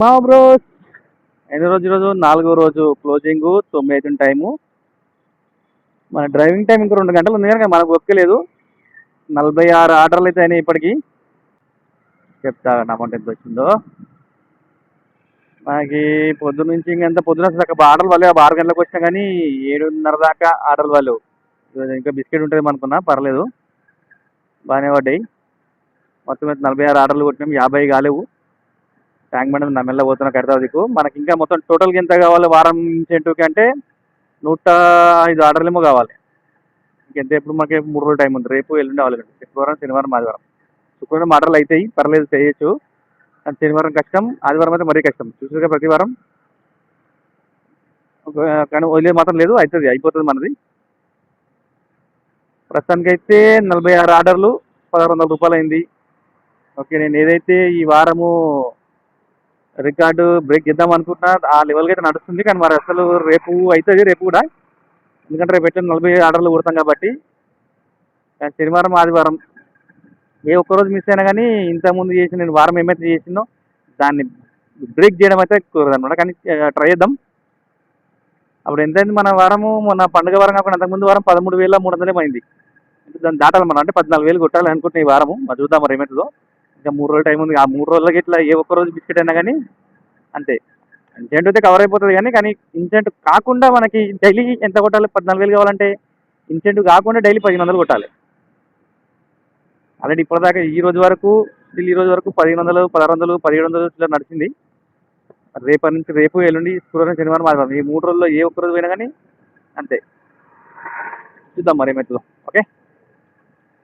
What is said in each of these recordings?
మా బ్రో. ఎన్ని రోజు ఈరోజు? నాలుగో రోజు క్లోజింగ్ తొమ్మిది అవుతుంది టైము మన డ్రైవింగ్ టైం ఇంకా రెండు గంటలు ఉంది కనుక మనకు ఒక్కలేదు నలభై ఆరు ఆర్డర్లు అయితే అయినాయి ఇప్పటికీ. చెప్తా అమౌంట్ ఎంత వచ్చిందో. మనకి పొద్దు నుంచి ఇంకెంత పొద్దున అసలు ఆర్డర్లు వాళ్ళు ఆరు గంటలకు వచ్చినా కానీ ఏడున్నర దాకా ఆర్డర్లు వాళ్ళు. ఇంకా బిస్కెట్ ఉంటుంది అనుకున్నా పర్లేదు. బాగానే పడ్డాయి. మొత్తం అయితే నలభై ఆరు ఆర్డర్లు కొట్టినాం యాభై కాలేవు. ట్యాంక్ బండ్ నా మెల్ల పోతున్నా కడతాదికు మనకి ఇంకా మొత్తం టోటల్గా ఎంత కావాలి వారం ఇన్సెంటివ్కి అంటే నూట ఐదు ఆర్డర్లు ఏమో కావాలి. ఇంకెంత ఎప్పుడు మనకి మూడు రోజులు టైం ఉంది. రేపు ఎల్లుండి అవ్వాలి శుక్రవారం శనివారం ఆదివారం. శుక్రవారం ఆర్డర్లు అవుతాయి పర్లేదు చేయొచ్చు. కానీ శనివారం కష్టం ఆదివారం అయితే మరీ కష్టం. చూసారుగా ప్రతి వారం. ఒక- కానీ వదిలేదు మాత్రం లేదు అవుతుంది అయిపోతుంది మనది. ప్రస్తుతానికైతే నలభై ఆరు ఆర్డర్లు పదహారు వందల రూపాయలు అయింది ఓకే నేను ఏదైతే ఈ వారము రికార్డు బ్రేక్ చేద్దాం అనుకుంటున్నా. ఆ లెవెల్కి అయితే నడుస్తుంది. కానీ మరి అసలు రేపు అవుతుంది. రేపు కూడా. ఎందుకంటే రేపు ఎట్లా నలభై ఆర్డర్లు కొడతాం కాబట్టి. కానీ శనివారం ఆదివారం ఏ ఒక్క రోజు మిస్ అయినా కానీ ఇంతకుముందు చేసి నేను వారం ఏమైతే చేసిందో దాన్ని బ్రేక్ చేయడం అయితే కుదరదనమాట కానీ ట్రై చేద్దాం. అప్పుడు ఎంతైంది? మన వారము మన పండుగ వారం కాకుండా అంతకుముందు వారం పదమూడు వేల మూడు వందలే అయింది దాన్ని దాటాలి మనం అంటే పద్నాలుగు వేలు కొట్టాలి అనుకుంటున్నాయి ఈ వారము. మరి చూద్దాం మరి ఏమవుతుందో. ఇంకా మూడు రోజులు టైం ఉంది. ఆ మూడు రోజులకి ఇట్లా ఏ ఒక్క రోజు బిస్కెట్ అయినా కానీ అంతే. ఇన్సెంట్ అయితే కవర్ అయిపోతుంది కానీ కానీ ఇన్సెంట్ కాకుండా మనకి డైలీ ఎంత కొట్టాలి? పద్నాలుగు వేలు కావాలంటే ఇన్సెంట్ కాకుండా డైలీ పదిహేను వందలు కొట్టాలి. ఆల్రెడీ ఇప్పటిదాకా ఈ రోజు వరకు స్టిల్ ఈ రోజు వరకు పదిహేను వందలు పదహారు వందలు పదిహేడు వందలు ఇట్లా నడిచింది. రేపటి నుంచి రేపు ఎల్లుండి శుక్రవారం శనివారం ఆదివారం ఈ మూడు రోజుల్లో ఏ ఒక్క రోజు పోయినా కానీ అంతే. చూద్దాం మరి ఏమవుతుందో ఓకే?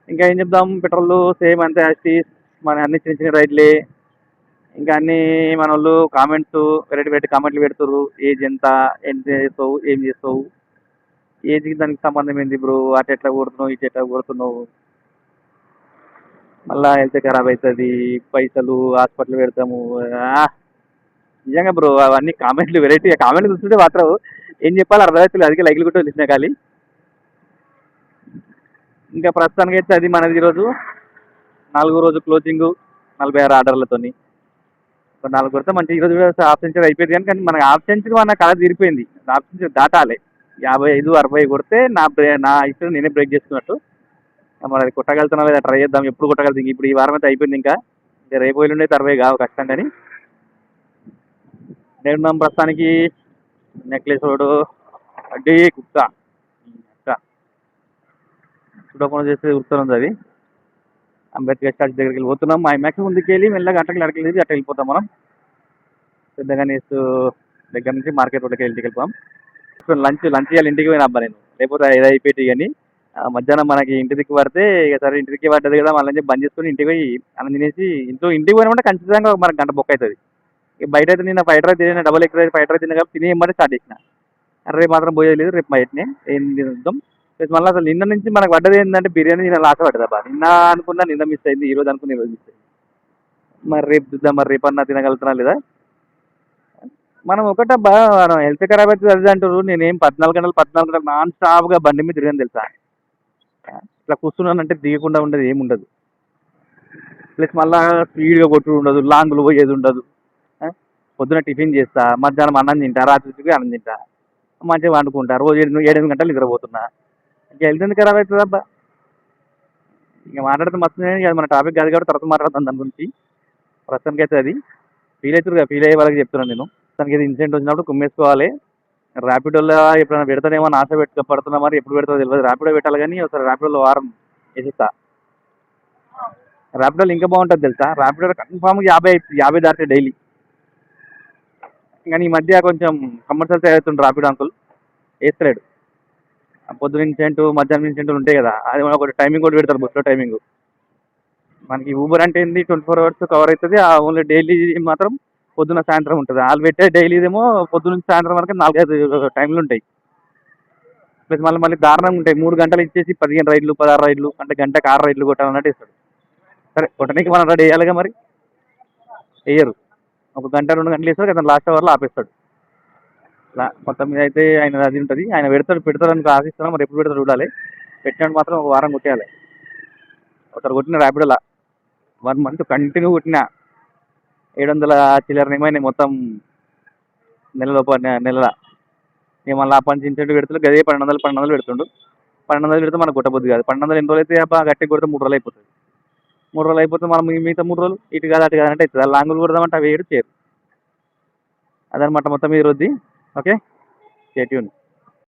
ఇంకా ఏం చెప్దాం? పెట్రోల్ సేమ్ అంతే యాస్టీస్ మన అన్ని చిన్న చిన్న రైడ్లే ఇంకా అన్ని మన వాళ్ళు కామెంట్స్ వెరైటీ వెరైటీ కామెంట్లు పెడుతున్నారు ఏజ్ ఎంత ఎంత చేస్తావు ఏం చేస్తావు? ఏజ్కి దానికి సంబంధం ఏంది బ్రో? అటు ఎట్లా కొడుతున్నావు ఇటు ఎట్లా కొడుతున్నావు? మళ్ళా హెల్త్ ఖరాబ్ అవుతుంది పైసలు హాస్పిటల్ పెడతాము. నిజంగా బ్రో అవన్నీ కామెంట్లు వెరైటీ కామెంట్లు చూస్తుంటే మాత్రం ఏం చెప్పాలి అర్థమవుతుంది అదికే లైక్లు కూడా తెలిసిన ఖాళీ. ఇంకా ప్రస్తుతానికి అయితే అది మనది ఈరోజు. నాలుగో రోజు క్లోజింగ్ నలభై ఆరు ఆర్డర్లతోని. నాలుగు కొడితే మంచి ఈరోజు హాఫ్ అయిపోయింది కానీ కానీ మనకి ఆప్షన్స్కి మన కళ తీరిపోయింది. ఆప్షన్స్ సెంచరీ దాటాలి. యాభై ఐదు అరవై కొడితే నా బ్రే నా ఇష్టం నేనే బ్రేక్ చేసుకున్నట్టు. మరి అది కొట్టగలుగుతున్నా లేదా ట్రై చేద్దాం ఎప్పుడు కొట్టగలుగుతాం ఇప్పుడు ఈ వారం అయితే అయిపోయింది ఇంకా. ఇంకా రేపు వెళ్ళి అయితే అరవై కావు కష్టం కానీ. నేను ప్రస్తుతానికి నెక్లెస్ రోడ్డు అడ్డీ కుక్క. కుక్క. చూడకుండా చేస్తే ఉరుతుంది అది అంబేద్కర్ స్టాచ్యూ దగ్గరికి వెళ్ళి పోతున్నాం. మా మ్యాక్స్ ముందుకు వెళ్ళి మెల్లగా అట్టకి అడగలేదు వెళ్ళి అట్లా వెళ్ళిపోతాం మనం. పెద్దగా నెక్స్ట్ దగ్గర నుంచి మార్కెట్ రోడ్కి వెళ్ళి ఇంటికి వెళ్ళిపోతాం లంచ్ లంచ్ చేయాలి ఇంటికి పోయిన అబ్బా నేను. లేకపోతే ఐదు అయిపోయి కానీ మధ్యాహ్నం మనకి ఇంటి దిక్కు పడితే ఇక సరే ఇంటి దిక్కు పడ్డది కదా మళ్ళీ బంద్ చేసుకుని ఇంటికి పోయి అన్నం తినేసి ఇంట్లో ఇంటికి పోయినామంటే ఖచ్చితంగా మనకు గంట బొక్క అవుతుంది. ఇక బయట అయితే నేను ఫ్రైడ్ రైస్ తిన double egg rice fried rice తిన్నా కాబట్టి తినేయమంటే స్టార్ట్ చేసిన. అరే రేపు మాత్రం పోయేది లేదు రేపు బయటనే ఏం తిందాం? మళ్ళీ అసలు నిన్న నుంచి మనకు పడ్డది ఏంటంటే బిర్యానీ నేను ఆశ పడ్డదా నిన్న అనుకున్నా నిన్న మిస్ అయింది ఈ రోజు అనుకున్నా ఈ రోజు మిస్ అయింది. మరి రేపు చూద్దాం మరి రేపు అన్నా తినగలుగుతున్నా లేదా? మనం ఒకటబ్బా మనం హెల్త్ ఖరాబ్ అవుతుంది అది అంటారు. నేనేం పద్నాలుగు గంటలు పద్నాలుగు గంటలు నాన్ స్టాప్గా బండి మీద తిరిగాను తెలుసా? ఇట్లా కూర్చున్నానంటే దిగకుండా ఉండదు ఏమి ఉండదు. ప్లస్ మళ్ళీ స్పీడ్గా కొట్టుడు ఉండదు లాంగ్లు పోయేది ఉండదు. పొద్దున టిఫిన్ చేస్తా మధ్యాహ్నం అన్నం తింటా రాత్రికి అన్నం తింటా. మంచిగా వండుకుంటా రోజు ఏడు ఏడెనిమిది గంటలు నిద్రపోతున్నా. ఇంకా ఎందుకు ఖరాబ్ అవుతుంది అబ్బా. ఇంకా మాట్లాడితే మస్తు మన టాపిక్ కాదు కాబట్టి తర్వాత మాట్లాడతాం దాని గురించి. ప్రస్తుతానికి అయితే అది ఫీల్ అవుతుంది ఫీల్ అయ్యే వాళ్ళకి చెప్తున్నాను నేను. తనకి ఇది ఇన్సిడెంట్ వచ్చినప్పుడు కుమ్మేసుకోవాలి. ర్యాపిడోలో ఎప్పుడైనా పెడతానేమో అని ఆశ పెట్టు పడుతున్నా మరి ఎప్పుడు పెడతారో తెలియదు. ర్యాపిడో పెట్టాలి కానీ ఒకసారి ర్యాపిడోలో వారం వేసిస్తా. ర్యాపిడోలో ఇంకా బాగుంటుంది తెలుసా? ర్యాపిడో కన్ఫామ్గా యాభై యాభై దాటే డైలీ కానీ ఈ మధ్య కొంచెం కమర్షియల్ అవుతుంది ర్యాపిడో అంకుల్ వేస్తలేడు. పొద్దున ఇన్సెంట్ మధ్యాహ్నం ఇన్సెంట్ ఉంటాయి కదా. అది మనం ఒకటి టైమింగ్ కూడా పెడతారు బస్సులో టైమింగ్ మనకి ఊబర్ అంటే ఏంది? ట్వంటీ ఫోర్ అవర్స్ కవర్ అవుతుంది. ఆ ఓన్లీ డైలీ మాత్రం పొద్దున సాయంత్రం ఉంటుంది. వాళ్ళు పెట్టే డైలీదేమో పొద్దున నుంచి సాయంత్రం వరకు నాలుగైదు టైంలు ఉంటాయి. ప్లస్ మళ్ళీ మళ్ళీ దారుణంగా ఉంటాయి. మూడు గంటలు ఇచ్చేసి పదిహేను రైడ్లు పదహారు రైడ్లు అంటే గంటకు ఆరు రైడ్లు కొట్టాలన్నట్టు ఇస్తాడు. సరే కొట్టడానికి మనం రెడీ వేయాలిగా మరి? వేయరు. ఒక గంట రెండు గంటలు వేస్తారు కదా లాస్ట్ అవర్లో ఆపేస్తాడు. మొత్తం మీద అయితే ఆయన అది ఉంటుంది. ఆయన పెడతాడు పెడతాడు అని ఆశిస్తున్నాం. మరి ఎప్పుడు పెడతాడు చూడాలి. పెట్టినట్టు మాత్రం ఒక వారం కొట్టేయాలి. ఒకసారి కొట్టిన ర్యాపిడోలా వన్ మంత్ కంటిన్యూ కొట్టిన. ఏడు వందల చిల్లర ఏమైనా మొత్తం నెలలో నెలల. మేము మళ్ళీ ఆ పని చించెట్టు గదే పన్నెండు వందలు పన్నెండు వందలు పెడుతుండు. పన్నెండు వందలు పెడితే మనకు కొట్టబోద్దు కాదు. పన్నెండు వందలు ఎన్ని రోజులు అయితే అబ్బా గట్టి కొడితే మూడు రోజులు అయిపోతుంది. మూడు రోజులు అయిపోతే మనం మిగతా మూడు రోజులు ఇటు కాదు అటు కాదంటే అంటే అవుతుంది. లాంగులు కొడదామంటే అవి ఏడు చేయరు. అదనమాట మొత్తం మీద ഓക്കെ സ്റ്റേ ട്യൂൺ